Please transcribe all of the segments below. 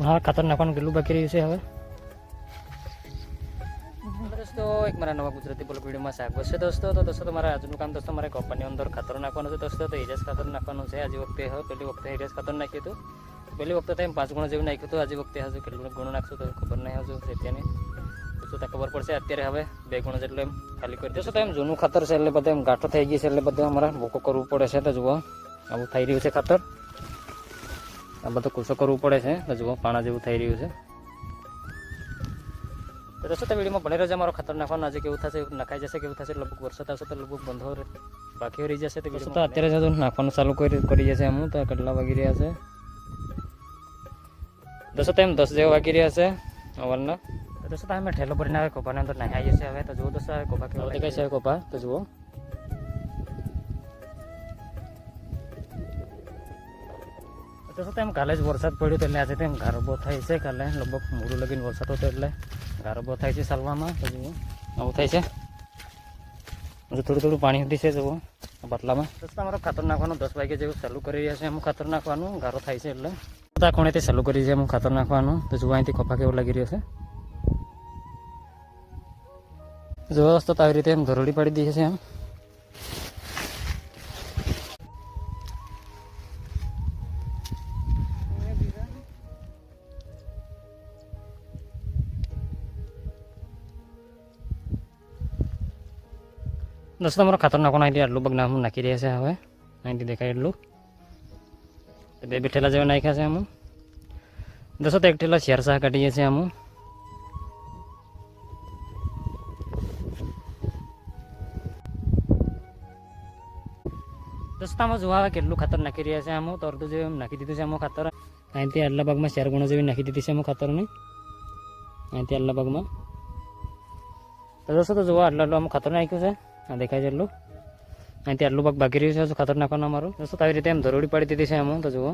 હા, ખાતર નાખવાનું કેટલું બાકી રહ્યું છે હવે? દોસ્તો, એક મારા નવા ગુજરાતી બોલ વિડીયોમાં સ્વાગત છે દોસ્તો. તો દોસ્તો, તમારા આજનું કામ દોસ્તો, મારે કપાની અંદર ખાતર નાખવાનું છે દોસ્તો. તો એજસ ખાતર નાખવાનું છે. આજે વખતે હવે પહેલી વખતે એજસ ખાતર નાખ્યું હતું. પહેલી વખતે તો પાંચ ગુણો જેવું નાખ્યું હતું. આજે વખતે હજુ કેટલું ગુણો નાખશું તો ખબર નહીં હજુ અત્યારની તો તો ખબર પડશે અત્યારે હવે બે ગુણો જેટલું એમ ખાલી કરી દેશો તો એમ જૂનું ખાતર છે એટલે બધું એમ ગાંઠો થઈ ગઈ છે એટલે બધું અમારે ભૂકો કરવું પડે છે તો જુઓ, આવું થઈ રહ્યું છે ખાતર. આ બધું કુસો કરવું પડે છે. તો જુઓ પાણા જેવું થઈ રહ્યું છે. તો દોસ્તો તે વિડીયોમાં ભણી રહેજો મારો ખાતર નાખવાનું આજે કેવું થશે નખાઈ જશે કેવું થશે લગભગ વરસાદ આવશે તો લગભગ બંધ બાકી રહી જશે તો તો અત્યારે જ નાખવાનું ચાલુ કરી કરી જશે અમુક તો કેટલા વાગી રહ્યા છે? દોસ્તો તો એમ દસ જેવા વાગી રહ્યા છે અવારના. દોસ્તો તો અમે ઠેલો ભરીને આવે કોપાની અંદર નાહી જશે હવે. તો જુઓ દોસ્તો હવે કોપા કેવો દેખાય છે. કોપા તો જુઓ. તો એમ કાલે જ વરસાદ પડ્યો એટલે આજે તેમ ગારબો થાય છે કાલે. લગભગ મોડું લગીને વરસાદ હતો એટલે ગારબો થાય છે સાલવામાં તો જુઓ આવું થાય છે. હજુ થોડું થોડું પાણી સુધી છે, જુઓ બાટલામાં. દોસ્તો અમારો ખાતર નાખવાનું દસ વાગે જેવું ચાલુ કરી રહ્યા છે. એમ ખાતર નાખવાનું ગારો થાય છે એટલે. આ ખૂણેથી ચાલુ કરી છે એમ ખાતર નાખવાનું. તો જુઓ, અહીંથી કપા કેવો લાગી રહ્યો છે. જોવા રસ્તો તો આવી રીતે એમ ધરોડી પાડી દઈએ છે એમ. દોસ્તો અમારો ખાતર નાખવાનું અહીંથી આટલું બગ નામ નાખી રહ્યા છે હવે અહીંથી દેખાય એટલું બે બે ઠેલા જેવા નાખ્યા છે અમુક દોસ્તો એક ઠેલા શેર શાહ કાઢીએ છીએ અમુક દોસ્તામાં જોવા આવે કેટલું ખાતર નાખી રહ્યા છે અમુક તો અડધું જેવું નાખી દીધું છે અમુક ખાતર અહીંથી આટલા ભાગમાં ચાર ગુણો જેવી નાખી દીધી છે અમુક ખાતરની અહીંથી આટલા ભાગમાં તો દોસ્તો તો જોવા આટલા આટલું અમુક ખાતર નાખ્યું છે આ દેખાય છે એટલું અહીંથી આટલું પાક બાકી રહ્યું છે, હજુ ખાતર નાખવાનું અમારું. દોસ્તો આવી રીતે એમ ધરોડી પાડી દીધી છે અમુક તો જુઓ.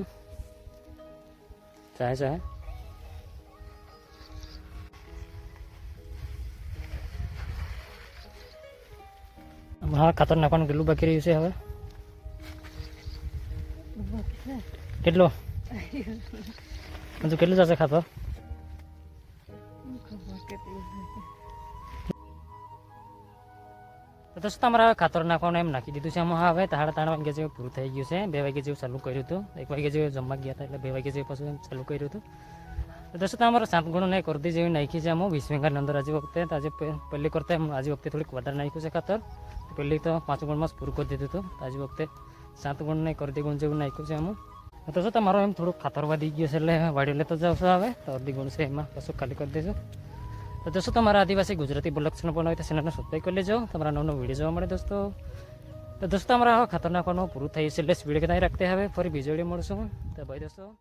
ચાહે ચાહે. હા ખાતર નાખવાનું કેટલું બાકી રહ્યું છે હવે? કેટલું? હજુ કેટલું જશે ખાતર? તો દોસ્તો હવે ખાતર નાખવાનું એમ નાખી દીધું છે. આમાં હવે સાડા ત્રણ વાગે જેવું પૂરું થઈ ગયું છે. બે વાગે જેવું ચાલુ કર્યું હતું. એક વાગે જેવું જમવા ગયા હતા એટલે બે વાગે જેવું પાછું ચાલુ કર્યું હતું. તો દોસ્તો અમારે સાત ગુણો નહીં કરતી જેવી નાખી છે આમાં. વીસ વીંગાની અંદર આજે વખતે આજે પહેલી કરતાં એમ આજે વખતે થોડીક વધારે નાખ્યું છે ખાતર. પહેલી તો પાંચ ગુણમાં જ પૂરું કરી દીધું હતું. આજે વખતે સાત ગુણ નહીં કરતી ગુણ જેવું નાખ્યું છે આમાં. તો તમારો એમ થોડુંક ખાતર વધી ગયું છે એટલે વાડી લેતો જાવ છો હવે. તો અડધી ગુણ છે એમાં. પાછું ખાલી કરી દેજો. તો દોસ્તો, તમારા આદિવાસી ગુજરાતી બોલક્ષણ પણ હોય તો ચેનલને સબસ્ક્રાઈબ કરી લેજો. તમારા નવો નવો વીડિયો જોવા મળે દોસ્તો. તો દોસ્તો અમારા હવે ખાતર નાખવાનું પૂરું થઈ છે. લેસ વીડિયો કદાચ રાખતે હવે. ફરી બીજો વીડિયો મળશું. તો ભાઈ દોસ્તો.